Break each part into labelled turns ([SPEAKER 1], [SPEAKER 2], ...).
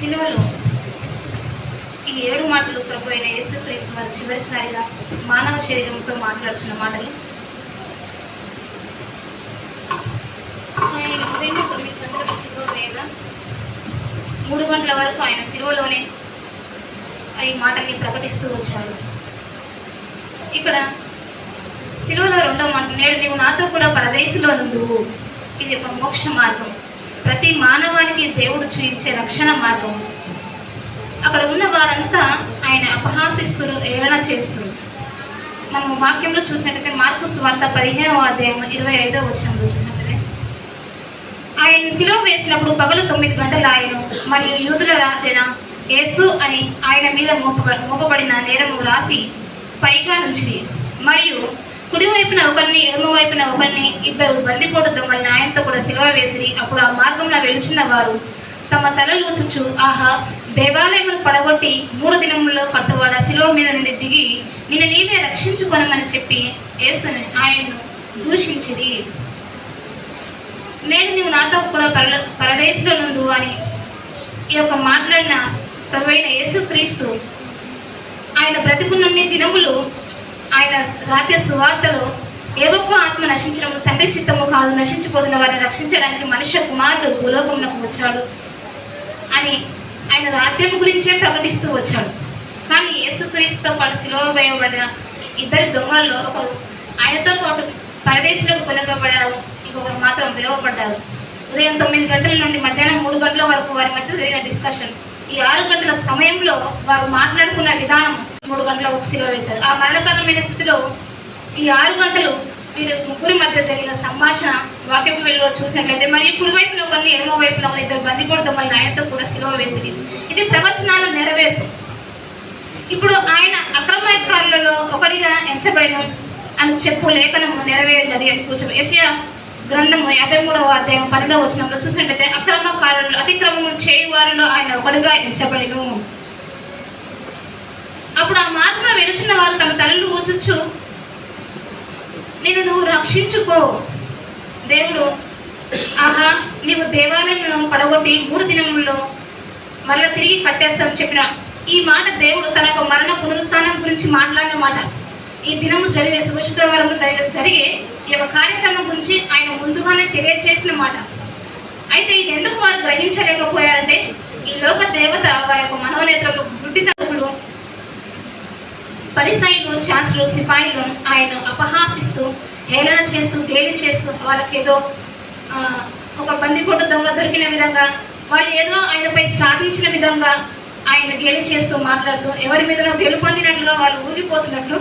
[SPEAKER 1] సిలువలో ఈ ఏడు మాటలు ప్రభు అయిన యేసుక్రీస్తు వారు చివరిసారిగా మానవ శరీరంతో మాట్లాడుతున్న మాటలు. ఆయన ఉదయం తొమ్మిది గంటలకు సిలువ వేయగా మూడు గంటల వరకు ఆయన సిలువలోనే ఈ మాటల్ని ప్రకటిస్తూ వచ్చారు. ఇక్కడ సిలువలో రెండో మాట నేడు నీవు నాతో కూడా పరదేశంలో నుందువు ఇది ఒక మోక్ష మార్గం. ప్రతి మానవానికి దేవుడు చూయించే రక్షణ మార్గం. అక్కడ ఉన్న వారంతా ఆయన అపహాసిస్తురు ఏళన చేస్తురు. మనం వాక్యంలో చూసినట్టయితే మార్పు సువార్త పదిహేనవ అధ్యాయం ఇరవై ఐదో వచ్చినప్పుడు చూసినట్టయితే ఆయన శిలువ వేసినప్పుడు పగలు తొమ్మిది గంటలు ఆయన. మరియు యూదుల రాజైన యేసు అని ఆయన మీద మోప మోపబడిన నేరము రాసి పైగా నుంచి మరియు కుడి వైపున ఒకరిని ఎడమ వైపున ఒకరిని ఇద్దరు బందిపోటు దొంగల్ని ఆయనతో కూడా సిలువ వేసిరి. అప్పుడు ఆ మార్గంలో వెలుచున్న వారు తమ తలలు చుచ్చు. ఆహా దేవాలయమును పడగొట్టి మూడు దినములలో కట్టువాడ శిలువ మీద నుండి దిగి నిన్ను నీవే రక్షించుకొనమని చెప్పి యేసుని ఆయన్ను దూషించిరి. నేను నీవు నాతో కూడా పరల పరదేశంలో నుండు అని ఈ యొక్క మాట్లాడిన ప్రభువైన యేసుక్రీస్తు ఆయన బ్రతుకున్నన్ని దినములు ఆయన రాత్రి సువార్తలో ఏ ఒక్క ఆత్మ నశించడము తండ్రి చిత్తము కాదు నశించిపోతున్న వారిని రక్షించడానికి మనుష్య కుమారుడు భూలోకమునకు వచ్చాడు అని ఆయన రాజ్యం గురించే ప్రకటిస్తూ వచ్చాడు. కానీ యేసుక్రీస్తుతో పాటు సిలువ వేయబడిన ఇద్దరి దొంగల్లో ఒకరు ఆయనతో పాటు పరదేశంలోకి కొనపబడ్డారు ఇంకొకరు మాత్రం పిలువబడ్డారు. ఉదయం తొమ్మిది గంటల నుండి మధ్యాహ్నం మూడు గంటల వరకు వారి మధ్య జరిగిన డిస్కషన్. ఈ ఆరు గంటల సమయంలో వారు మాట్లాడుకున్న విధానం మూడు గంటలకు సిలువ వేశారు. ఆ మరణకరమైన స్థితిలో ఈ ఆరు గంటలు వీరు ముగ్గురి మధ్య జరిగిన సంభాషణ వాక్యపు వెలుగులో చూసినట్లయితే మరియు కుడి వైపున ఒకరిని ఎడమ వైపున ఒకరిని ఇద్దరు బందిపోటు దొంగలు ఆయనతో కూడా సిలువ వేసింది. ఇది ప్రవచనాల నెరవేర్పు. ఇప్పుడు ఆయన అక్రమకారులలో ఒకటిగా ఎంచబడిన అని చెప్పు లేఖనము నెరవేరినది అని కూర్చో యెషయా గ్రంథము యాభై మూడవ అధ్యాయం పన్నెండవ వచనంలో చూసినట్లయితే అక్రమకారులు అతిక్రమములు చేయు వారిలో ఆయన ఒకటిగా ఎంచబడిను. అప్పుడు ఆ మాత్రం వెలుచున్న వారు తమ తలలు ఊచుచ్చు నేను నువ్వు రక్షించుకో. దేవుడు ఆహా నీవు దేవాలయం పడగొట్టి మూడు దినముల్లో మరలా తిరిగి కట్టేస్తామని చెప్పిన ఈ మాట దేవుడు తన యొక్క మరణ పునరుత్నం గురించి మాట్లాడిన మాట. ఈ దినము జరిగే శుభ శుక్రవారం జరిగే ఈ యొక్క కార్యక్రమం గురించి ఆయన ముందుగానే తెలియజేసిన మాట. అయితే ఇది ఎందుకు వారు గ్రహించలేకపోయారంటే ఈ లోక దేవత వారి యొక్క మనోనేత్రలు పరిసైలు శాస్త్రులు సిపాయిలు ఆయన అపహాసిస్తూ హేళన చేస్తూ గేలి చేస్తూ వాళ్ళకి ఏదో ఒక బందిపోటు దొంగ దొరికిన విధంగా వాళ్ళు ఏదో ఆయనపై సాధించిన విధంగా ఆయన గేలి చేస్తూ మాట్లాడుతూ ఎవరి మీదనో గెలుపొందినట్లుగా వాళ్ళు ఊగిపోతున్నట్లు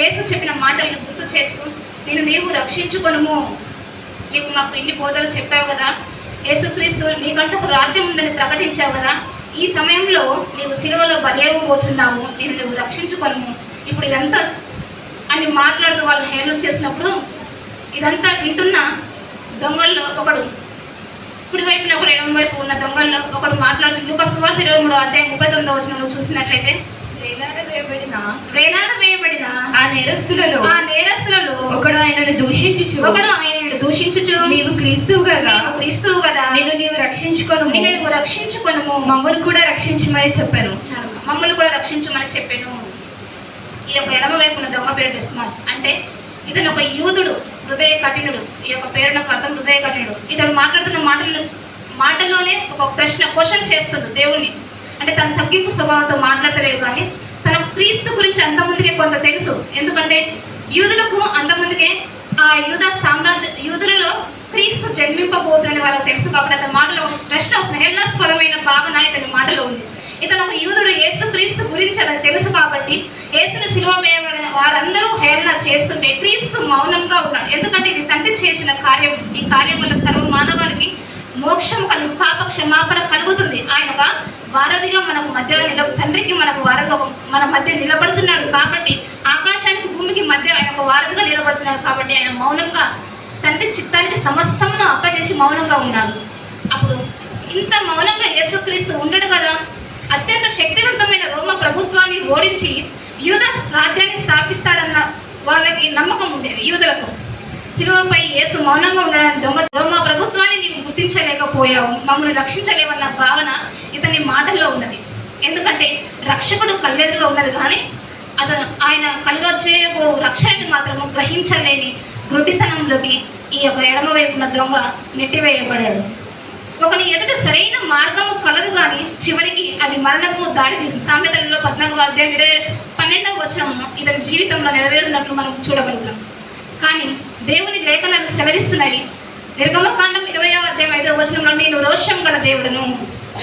[SPEAKER 1] యేసు చెప్పిన మాటలను గుర్తు చేస్తూ నేను నీవు రక్షించుకొనుము. నీవు మాకు ఇన్ని బోధలు చెప్పావు కదా. యేసుక్రీస్తు నీకంటూ ఒక రాజ్యం ఉందని ప్రకటించావు కదా. ఈ సమయంలో నీవు సిలువలో బలైపోతున్నాము నేను నువ్వు రక్షించుకొనుము. ఇప్పుడు ఇదంతా అని మాట్లాడుతూ వాళ్ళని హేళన చేసినప్పుడు ఇదంతా వింటున్న దొంగల్లో ఒకడు కుడి వైపున ఒకడు ఎడమ వైపు ఉన్న దొంగల్లో ఒకడు మాట్లాడుతూ లూకా సువార్త ఇరవై మూడో అధ్యాయం ముప్పై తొమ్మిదో వచనంలో చూసినట్లయితే వేయబడిన?
[SPEAKER 2] ఆ నేరస్తులలో?
[SPEAKER 1] ఆ నేరస్తులలో?
[SPEAKER 2] ఒకడు ఆయనను దూషించుచు.
[SPEAKER 1] ఒకడు ఆయనను దూషించుచు.
[SPEAKER 2] నీవు క్రీస్తువు కదా?
[SPEAKER 1] క్రీస్తువు కదా?
[SPEAKER 2] నేను నీవు రక్షించుకొను
[SPEAKER 1] నువ్వు రక్షించుకొనుము.
[SPEAKER 2] మమ్మల్ని కూడా రక్షించమని చెప్పాను.
[SPEAKER 1] మమ్మల్ని కూడా రక్షించమని చెప్పాను. ఈ యొక్క ఎడమ వైపున దొంగ పేరు డిస్మాస్ అంటే ఇతను ఒక యూదుడు హృదయ కఠినుడు. ఈ యొక్క పేరు నాకు అర్థం హృదయ కఠినుడు. ఇతను మాట్లాడుతున్న మాటలు మాటలోనే ఒక ప్రశ్న క్వశ్చన్ చేస్తుంది దేవుణ్ణి. అంటే తన తగ్గింపు స్వభావంతో మాట్లాడతలేడు కానీ తన క్రీస్తు గురించి అంతమందికి కొంత తెలుసు. ఎందుకంటే యూదులకు అంతమందికే ఆ యూద సామ్రాజ్య యూదులలో క్రీస్తు జన్మింపబోతుందని వాళ్ళకి తెలుసు. కాబట్టి అతని మాటలో ఒక ప్రశ్న వస్తుంది హేళనాస్పదమైన భావన ఇతని మాటలో ఉంది. ఇతను ఒక యూదుడు యేసు క్రీస్తు గురించి అతనికి తెలుసు కాబట్టి యేసుని సిలువ వేయబడిన వారందరూ హేళన చేస్తుంటే క్రీస్తు మౌనంగా ఉన్నాడు. ఎందుకంటే ఇది తండ్రి చేసిన కార్యం. ఈ కార్యం వల్ల సర్వ మానవాళికి మోక్షం కలుగు పాప క్షమాపణ కలుగుతుంది. ఆయన ఒక వారధిగా మనకు మధ్య నిల తండ్రికి మనకు వారధిగా మన మధ్య నిలబడుతున్నాడు కాబట్టి ఆకాశానికి భూమికి మధ్య ఆయన ఒక వారధిగా నిలబడుతున్నాడు కాబట్టి ఆయన మౌనంగా తండ్రి చిత్తానికి సమస్తమును అప్పగించి మౌనంగా ఉన్నాడు. అప్పుడు ఇంత మౌనంగా యేసుక్రీస్తు ఉండడు కదా? అత్యంత శక్తివంతమైన రోమ ప్రభుత్వాన్ని ఓడించి యూద రాజ్యాన్ని స్థాపిస్తాడన్న వాళ్ళకి నమ్మకం ఉండేది యూదులకు. శిలువపై యేసు మౌనంగా ఉండడానికి దొంగ రోమ ప్రభుత్వాన్ని నీవు గుర్తించలేకపోయావు మమ్మల్ని రక్షించలేవన్న భావన ఇతని మాటల్లో ఉన్నది. ఎందుకంటే రక్షకుడు కళ్ళెదురుగా ఉన్నది కానీ అతను ఆయన కలుగా చేయబో రక్షణని మాత్రము గ్రహించలేని గుడ్డితనంలోకి ఈ యొక్క ఎడమవైపున దొంగ నెట్టివేయబడాడు ఒకని ఎదుట సరైన మార్గము కలదు కానీ చివరికి అది మరణము దారి తీసి సామెతలలో పద్నాలుగో అధ్యాయం ఇరవై పన్నెండవ వచనము ఇతని జీవితంలో నెరవేరున్నట్లు మనం చూడగలుగుతాం. కానీ దేవుని లేఖనాలు సెలవిస్తున్నవి నిర్గమకాండం ఇరవయో అధ్యాయం ఐదవ వచనంలో నేను రోషం గల దేవుడును.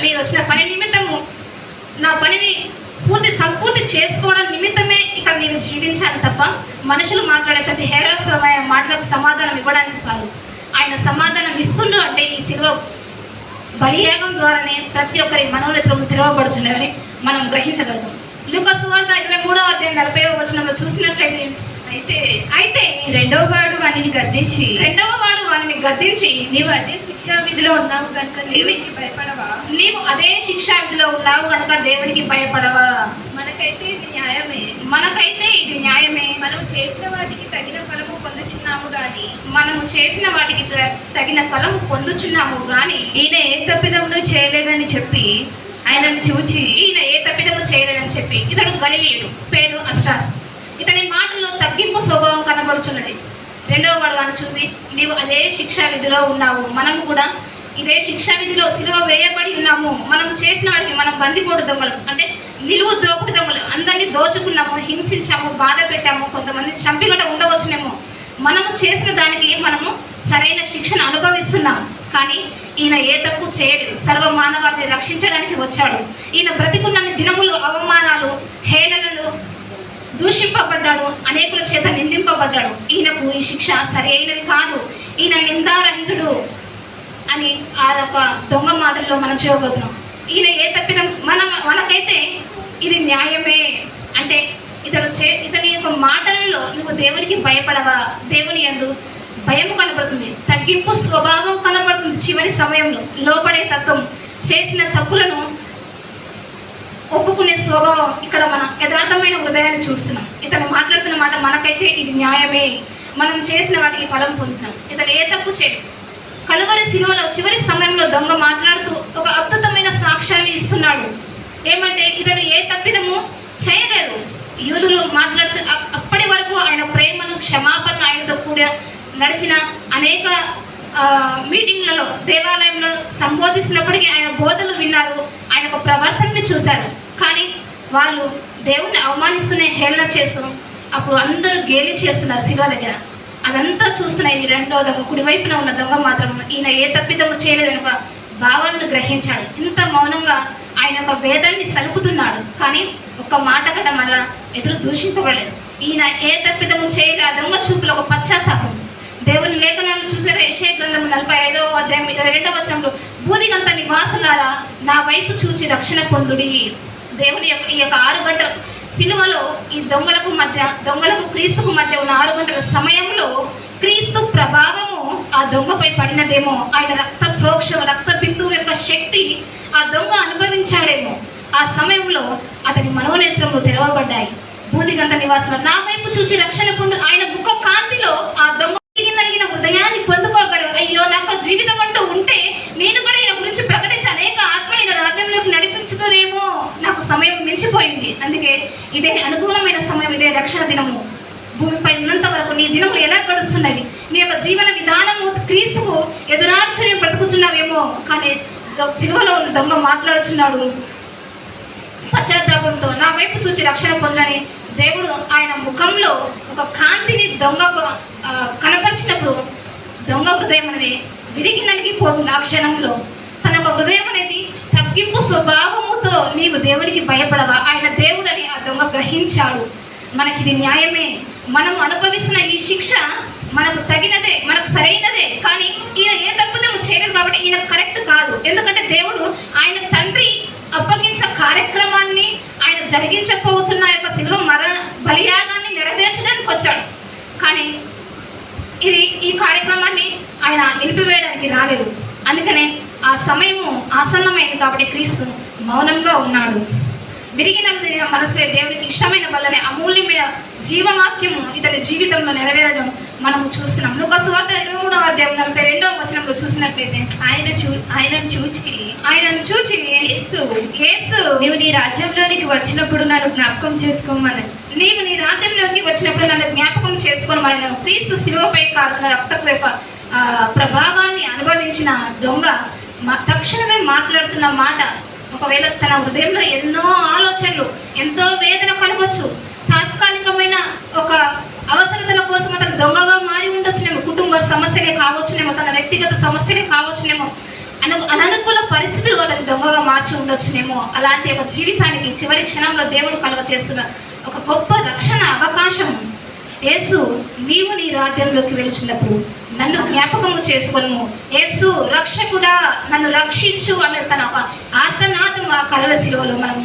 [SPEAKER 1] నేను వచ్చిన పని నిమిత్తము నా పనిని పూర్తి సంపూర్తి చేసుకోవడం నిమిత్తమే ఇక్కడ నేను జీవించాను తప్ప మనుషులు మాట్లాడే ప్రతి హేరాసమైన మాటలకు సమాధానం ఇవ్వడానికి కాదు. ఆయన సమాధానం ఇస్తున్నాడు అంటే ఈ శిలువ బలియాగం ద్వారానే ప్రతి ఒక్కరి మనోనేత్రము తెరవబడుచున్నవని మనం గ్రహించగలుగుతాం. లూకస్ సువార్త ఇరవై మూడవ అధ్యాయం నలభై వచనంలో చూసినట్లయితే
[SPEAKER 2] అయితే
[SPEAKER 1] అయితే
[SPEAKER 2] ఈ రెండవ వాడు వానిని గద్దించి
[SPEAKER 1] రెండవ వాడు వాడిని గద్దించి
[SPEAKER 2] నీవు అదే శిక్షా విధిలో ఉన్నావు కనుక దేవునికి భయపడవా?
[SPEAKER 1] నీవు అదే శిక్షా విధిలో ఉన్నావు కనుక దేవునికి భయపడవా?
[SPEAKER 2] మనకైతే ఇది న్యాయమే.
[SPEAKER 1] మనకైతే ఇది న్యాయమే.
[SPEAKER 2] మనం చేసిన వాటికి తగిన ఫలము పొందుచున్నాము గాని
[SPEAKER 1] మనము చేసిన వాటికి తగిన ఫలం పొందుచున్నాము గాని
[SPEAKER 2] ఈయన ఏ తప్పిదమును చేయలేదని చెప్పి ఆయనను చూచి
[SPEAKER 1] ఈయన ఏ తప్పిదము చేయలేడని చెప్పి ఇతడు గలిలీయుడు పేరు అస్ట్రాస్ ఇతని మాటల్లో తగ్గింపు స్వభావం కనబడుచున్నది. రెండవ వాడు అని చూసి నీవు అదే శిక్షా విధిలో ఉన్నావు. మనము కూడా ఇదే శిక్షా విధిలో సిలువ వేయబడి ఉన్నాము. మనం చేసిన వాడికి మనం బందిపోటు దొంగలు అంటే నిలువు దోపుడు దొంగలు. అందరినీ దోచుకున్నాము హింసించాము బాధ పెట్టాము కొంతమంది చంపిగట ఉండవచ్చునేమో. మనము చేసిన దానికి మనము సరైన శిక్షను అనుభవిస్తున్నాం. కానీ ఈయన ఏ తప్పు చేయలేదు. సర్వ మానవాన్ని రక్షించడానికి వచ్చాడు. ఈయన బ్రతికున్న దినములు అవమానాలు దూషింపబడ్డాడు అనేకుల చేత నిందింపబడ్డాడు. ఈయనకు ఈ శిక్ష సరి అయినది కాదు. ఈయన నిందారహితుడు అని ఆ యొక్క దొంగ మాటల్లో మనం చూడబోతున్నాం. ఈయన ఏ తప్పిదం మన మనకైతే ఇది న్యాయమే. అంటే ఇతడు చే ఇతని యొక్క మాటలలో నువ్వు దేవునికి భయపడవా? దేవుని యందు భయం కనబడుతుంది. తగ్గింపు స్వభావం కనబడుతుంది చివరి సమయంలో. లోపడే తత్వం చేసిన తప్పులను ఒప్పుకునే స్వభావం ఇక్కడ మనం యథార్థమైన హృదయాన్ని చూస్తున్నాం. ఇతను మాట్లాడుతున్న మాట మనకైతే ఇది న్యాయమే. మనం చేసిన వాటికి ఫలం పొందుతాం. ఇతను ఏ తప్పు చేయడు. కలువరి శిలువలో చివరి సమయంలో దొంగ మాట్లాడుతూ ఒక అద్భుతమైన సాక్ష్యాన్ని ఇస్తున్నాడు. ఏమంటే ఇతను ఏ తప్పిదము చేయలేదు. యూదులు మాట్లాడుచు అప్పటి వరకు ఆయన ప్రేమను క్షమాపణ ఆయనతో కూడా నడిచిన అనేక మీటింగ్లలో దేవాలయంలో సంబోధిస్తున్నప్పటికీ ఆయన బోధలు విన్నారు ఆయన ఒక ప్రవర్తనని చూశారు. కానీ వాళ్ళు దేవుణ్ణి అవమానిస్తూనే హేళన చేస్తూ అప్పుడు అందరూ గేలి చేస్తున్నారు శివ దగ్గర. అదంతా చూస్తున్న ఈ రెండో దొంగ కుడివైపున ఉన్న దొంగ మాత్రం ఈయన ఏ తప్పిదము చేయలేదని భావాలను గ్రహించాడు. ఇంత మౌనంగా ఆయన ఒక వేదాన్ని సలుపుతున్నాడు. కానీ ఒక్క మాట కట మళ్ళా ఎదురు దూషింపబడలేదు. ఈయన ఏ తప్పిదము చేయలే ఆ దొంగ చూపులో ఒక పశ్చాత్తాపం. లేఖనాలు చూసారా యెషయా గ్రంథం నలభై ఐదవ అధ్యాయం ఇరవై రెండవ వచనంలో బూదిగంత నివాసులారా నా వైపు చూసి రక్షణ పొందుడి. దేవుని యొక్క ఈ యొక్క ఆరు గంటల సిలువలో ఈ దొంగలకు మధ్య దొంగలకు క్రీస్తుకు మధ్య ఉన్న ఆరు గంటల సమయంలో క్రీస్తు ప్రభావము ఆ దొంగపై పడినదేమో. ఆయన రక్త ప్రోక్ష రక్త బిందువు యొక్క శక్తి ఆ దొంగ అనుభవించాడేమో. ఆ సమయంలో అతని మనోనేత్రములు తెరవబడ్డాయి. బూదిగంత నివాసులు నా వైపు చూచి రక్షణ పొందు. ఆయన ముఖ కాంతిలో ఆ దొంగ హృదయాన్ని పొందుకోగలరు అయ్యో నాకు జీవితం అంటూ ఉంటే నేను కూడా ఈయన గురించి ప్రకటించి అనేక ఆత్మని రాజ్యంలోకి నడిపించుతారేమో నాకు సమయం మించిపోయింది. అందుకే ఇదే అనుకూలమైన సమయం ఇదే రక్షణ దినము. భూమిపై ఉన్నంత వరకు నీ దినములు ఎలా గడుస్తున్నవి? నీ యొక్క జీవన విధానము క్రీస్తుకు ఎదురార్చని బ్రతుకుతున్నావేమో కానీ సిలువలో ఉన్న దొంగ మాట్లాడుచున్నాడు. పశ్చాత్తాపంతో నా వైపు చూచి రక్షణ పొందని దేవుడు ఆయన ముఖంలో ఒక కాంతిని దొంగ కనపరిచినప్పుడు దొంగ హృదయం అనేది విరిగి నలిగిపోతుంది ఆ క్షణంలో. తన యొక్క హృదయం అనేది తగ్గింపు స్వభావముతో నీవు దేవునికి భయపడవా? ఆయన దేవుడని ఆ దొంగ గ్రహించాడు. మనకి ఇది న్యాయమే. మనం అనుభవిస్తున్న ఈ శిక్ష మనకు తగినదే మనకు సరైనదే కానీ ఈయన ఏ తప్పుదము చేయలేదు కాబట్టి ఈయన కరెక్ట్ కాదు. ఎందుకంటే దేవుడు ఆయన తండ్రి అప్పగించిన కార్యక్రమాన్ని ఆయన జరిగించకపోతున్న యొక్క శిలువ మర బలియాగాన్ని నెరవేర్చడానికి వచ్చాడు. కానీ ఇది ఈ కార్యక్రమాన్ని ఆయన నిలిపివేయడానికి రాలేదు. అందుకనే ఆ సమయము ఆసన్నమైంది కాబట్టి క్రీస్తు మౌనంగా ఉన్నాడు. విరిగిన మనసులే దేవునికి ఇష్టమైన వల్లనే అమూల్యమైన జీవవాక్యము ఇతని జీవితంలో నెరవేరడం మనము చూస్తున్నాం. నువ్వు సువార్త ఇరవై మూడవ అధ్యాయం నలభై రెండవ వచనంలో చూసినట్లయితే
[SPEAKER 2] ఆయన చూ ఆయనను చూచి
[SPEAKER 1] ఆయనను చూచి
[SPEAKER 2] యేసు
[SPEAKER 1] యేసు
[SPEAKER 2] నీవు నీ రాజ్యంలోనికి వచ్చినప్పుడు నన్ను జ్ఞాపకం చేసుకోమని.
[SPEAKER 1] నీవు నీ రాజ్యంలోకి వచ్చినప్పుడు నన్ను జ్ఞాపకం చేసుకొని మన క్రీస్తు శిలువపై కాల్చిన రక్తపు యొక్క ప్రభావాన్ని అనుభవించిన దొంగ తక్షణమే మాట్లాడుతున్న మాట. ఒకవేళ తన హృదయంలో ఎన్నో ఆలోచనలు ఎంతో వేదన కలగవచ్చు తాత్కాలికమైన ఒక అవసరతల కోసం అతను దొంగగా మారి ఉండొచ్చునేమో కుటుంబ సమస్యలే కావచ్చునేమో తన వ్యక్తిగత సమస్యలే కావచ్చునేమో అను అననుకూల పరిస్థితులు అతను దొంగగా మార్చి ఉండొచ్చునేమో. అలాంటి ఒక జీవితానికి చివరి క్షణంలో దేవుడు కలుగ చేస్తున్న ఒక గొప్ప రక్షణ అవకాశం యేసు నీవు నీ రాజ్యంలోకి వెళ్ళినప్పుడు నన్ను జ్ఞాపకము చేసుకొను యేసు రక్షకుడా నన్ను రక్షించు అనే తన ఒక ఆర్తనాదం ఆ కలవ శిలువలో మనం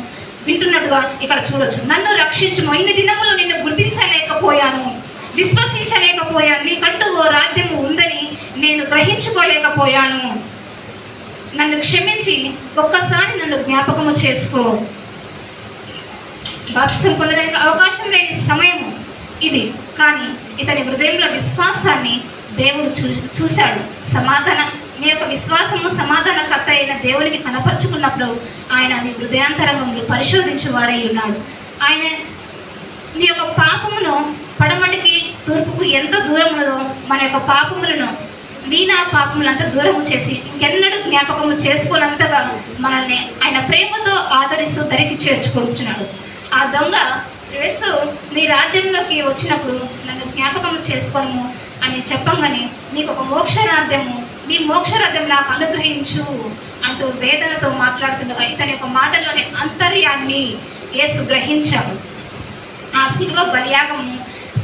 [SPEAKER 1] వింటున్నట్టుగా ఇక్కడ చూడొచ్చు. నన్ను రక్షించుము ఇన్ని దినములు నిన్ను గుర్తించలేకపోయాను. విశ్వసించలేకపోయాను. నీకంటూ ఓ రాజ్యము ఉందని నేను గ్రహించుకోలేకపోయాను. నన్ను క్షమించి ఒక్కసారి నన్ను జ్ఞాపకము చేసుకో. బాప్సం పొందడానికి అవకాశం లేని సమయం ఇది. కానీ ఇతని హృదయంలో విశ్వాసాన్ని దేవుడు చూ చూశాడు. సమాధాన నీ యొక్క విశ్వాసము సమాధానకర్త అయిన దేవునికి కనపరుచుకున్నప్పుడు ఆయన నీ హృదయాంతరంగంలో పరిశోధించువాడై ఉన్నాడు. ఆయన నీ యొక్క పాపమును పడమటికి తూర్పుకు ఎంత దూరం ఉన్నదో మన యొక్క పాపములను నీ నా పాపములంతా దూరము చేసి ఇంకెన్నడూ జ్ఞాపకము చేసుకోనంతగా మనల్ని ఆయన ప్రేమతో ఆదరిస్తూ ధరికి చేర్చుకొచ్చున్నాడు ఆ దొంగ యేసు నీ రాజ్యంలోకి వచ్చినప్పుడు నన్ను జ్ఞాపకం చేసుకోను అని చెప్పంగానే నీకు ఒక మోక్షరాధ్యము నీ రథం నాకు అనుగ్రహించు అంటూ వేదనతో మాట్లాడుతుండగా ఇతని యొక్క మాటలోని అంతర్యాన్ని యేసు గ్రహించాడు. ఆ శిలువ బలియాగం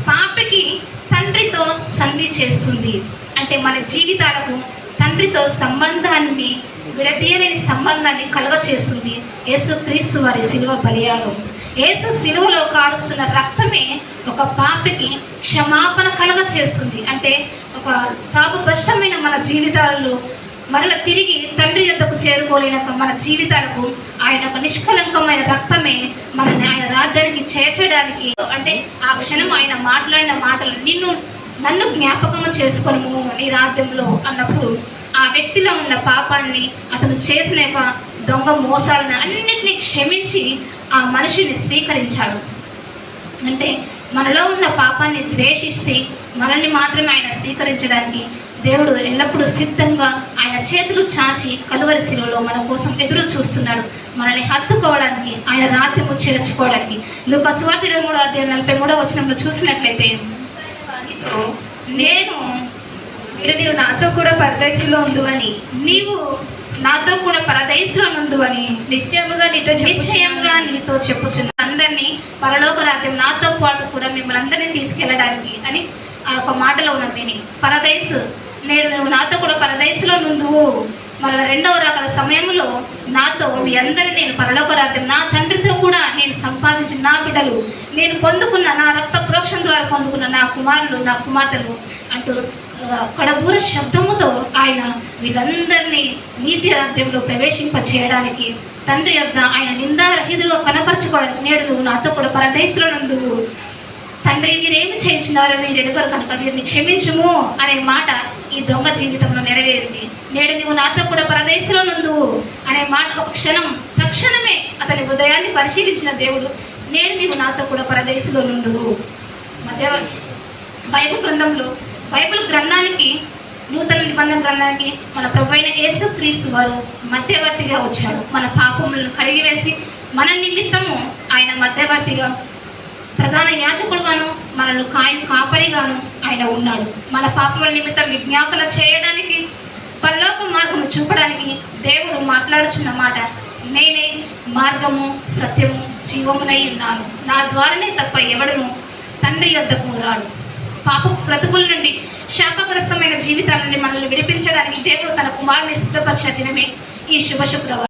[SPEAKER 1] పాపకి తండ్రితో సంధి చేస్తుంది. అంటే మన జీవితాలకు తండ్రితో సంబంధాన్ని విడతీయలేని సంబంధాన్ని కలుగ చేస్తుంది యేసు క్రీస్తు వారి శిలువ బలియాగం. యేసు శిలువలో కాడుస్తున్న రక్తమే ఒక పాపికి క్షమాపణ కలగ చేస్తుంది అంటే ఒక పాపభ్రష్టమైన మన జీవితాలలో మరల తిరిగి తండ్రి యొద్దకు చేరుకోలేని మన జీవితాలకు ఆయన ఒక నిష్కలంకమైన రక్తమే మనల్ని ఆయన రాజ్యానికి చేర్చడానికి అంటే ఆ క్షణం ఆయన మాట్లాడిన మాటలు నిన్ను నన్ను జ్ఞాపకము చేసుకొను నీ రాజ్యంలో అన్నప్పుడు ఆ వ్యక్తిలో ఉన్న పాపాన్ని అతను చేసిన యొక్క దొంగ మోసాలను అన్నిటినీ క్షమించి ఆ మనిషిని స్వీకరించాడు. అంటే మనలో ఉన్న పాపాన్ని ద్వేషిస్తే మనల్ని మాత్రమే ఆయన స్వీకరించడానికి దేవుడు ఎల్లప్పుడూ సిద్ధంగా ఆయన చేతులు చాచి కలువరి శిలువలో మన కోసం ఎదురు చూస్తున్నాడు. మనల్ని హత్తుకోవడానికి ఆయన రాత్రిము చేర్చుకోవడానికి లోక సువార్త ఇరవై మూడో అధ్యాయం నలభై మూడో వచనంలో చూసినట్లయితే నేను
[SPEAKER 2] ఇక్కడ నీవు నాతో కూడా పరదేశంలో ఉండు అని
[SPEAKER 1] నీవు నాతో కూడా పరదేశంలో నుండు అని
[SPEAKER 2] నిశ్చయముగా నీతో
[SPEAKER 1] నిశ్చయంగా నీతో చెప్పుచున్నా అందరినీ పరలోక రాజ్యం నాతో పాటు కూడా మిమ్మల్ని అందరినీ తీసుకెళ్ళడానికి అని ఆ ఒక మాటలో ఉన్న మీనింగ్ పరదేశ్ నేడు నువ్వు నాతో కూడా పరదేశంలో నుందువు మళ్ళీ రెండవ రాకడ సమయంలో నాతో మీ అందరినీ నేను పరలోక రాజ్యం నా తండ్రితో కూడా నేను సంపాదించిన నా బిడ్డలు నేను పొందుకున్న నా రక్త ప్రోక్షం ద్వారా పొందుకున్న నా కుమారులు నా కుమార్తెలు అంటూ కడబూర శబ్దముతో ఆయన వీళ్ళందరినీ నీతి రాజ్యంలో ప్రవేశింప చేయడానికి తండ్రి యొక్క ఆయన నిందారహితులో కనపరచుకోవడానికి నేడు నాతో కూడా పరదేశంలో నందు తండ్రి మీరేమి చేయించినారో మీరు ఎడుగరు కనుక మీరు క్షమించుము అనే మాట ఈ దొంగ జీవితంలో నెరవేరింది. నేడు నువ్వు నాతో కూడా పరదేశంలో నుండు అనే మాట ఒక క్షణం తక్షణమే అతని హృదయాన్ని పరిశీలించిన దేవుడు నేడు నీవు నాతో కూడా పరదేశంలో నుండు మధ్య బైబిల్ గ్రంథంలో బైబిల్ గ్రంథానికి నూతన నిబంధన గ్రంథానికి మన ప్రభు అయిన యేసు క్రీస్తు వారు మధ్యవర్తిగా వచ్చాడు. మన పాపములను కడిగివేసి మన నిమిత్తము ఆయన మధ్యవర్తిగా ప్రధాన యాచకుడుగాను మనల్ని కాయం కాపరిగాను ఆయన ఉన్నాడు. మన పాపముల నిమిత్తం విజ్ఞాపన చేయడానికి పరలోక మార్గము చూపడానికి దేవుడు మాట్లాడుచున్న మాట నేనే మార్గము సత్యము జీవమునై ఉన్నాను. నా ద్వారానే తప్ప ఎవడను తండ్రి యొద్దకు రాడు. పాప బ్రతుకుల నుండి శాపగ్రస్తమైన జీవితాల నుండి మనల్ని విడిపించడానికి దేవుడు తన కుమారుని సిద్ధపరిచిన దినమే ఈ శుభ శుక్రవారం.